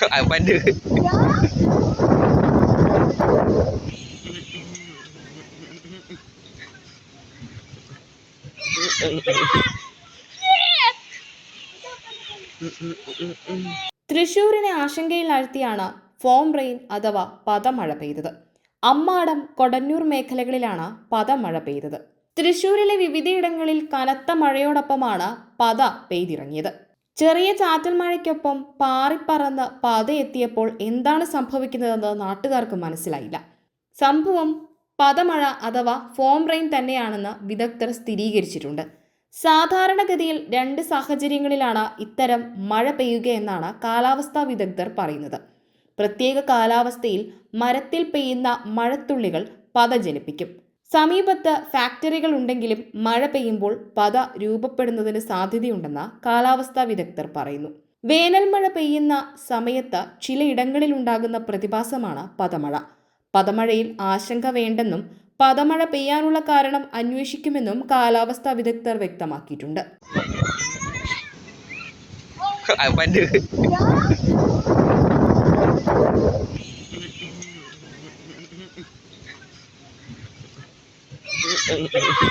dia? തൃശൂരിനെ ആശങ്കയിലാഴ്ത്തിയാണ് foam rain അഥവാ പദമഴ പെയ്തത്. അമ്മാടം കൊടന്നൂർ മേഖലകളിലാണ് പദമഴ പെയ്തത്. തൃശൂരിലെ വിവിധയിടങ്ങളിൽ കനത്ത മഴയോടൊപ്പമാണ് പത പെയ്തിറങ്ങിയത്. ചെറിയ ചാറ്റൽ മഴയ്ക്കൊപ്പം പാറിപ്പറന്ന് പതയെത്തിയപ്പോൾ എന്താണ് സംഭവിക്കുന്നതെന്ന് നാട്ടുകാർക്ക് മനസ്സിലായില്ല. സംഭവം പദമഴ അഥവാ ഫോം റെയിൻ തന്നെയാണെന്ന് വിദഗ്ധർ സ്ഥിരീകരിച്ചിട്ടുണ്ട്. സാധാരണഗതിയിൽ രണ്ട് സാഹചര്യങ്ങളിലാണ് ഇത്തരം മഴ പെയ്യുകയെന്നാണ് കാലാവസ്ഥാ വിദഗ്ധർ പറയുന്നത്. പ്രത്യേക കാലാവസ്ഥയിൽ മരത്തിൽ പെയ്യുന്ന മഴത്തുള്ളികൾ പത ജനിപ്പിക്കും സമീപത്ത് ഫാക്ടറികൾ ഉണ്ടെങ്കിലും മഴ പെയ്യുമ്പോൾ പത രൂപപ്പെടുന്നതിന് സാധ്യതയുണ്ടെന്ന് കാലാവസ്ഥാ വിദഗ്ധർ പറയുന്നു. വേനൽ മഴ പെയ്യുന്ന സമയത്ത് ചിലയിടങ്ങളിൽ ഉണ്ടാകുന്ന പ്രതിഭാസമാണ് പദമഴ പദമഴയിൽ ആശങ്ക വേണ്ടെന്നും പദമഴ പെയ്യാനുള്ള കാരണം അന്വേഷിക്കുമെന്നും കാലാവസ്ഥാ വിദഗ്ധർ വ്യക്തമാക്കിയിട്ടുണ്ട്. Mm-mm-mm-mm.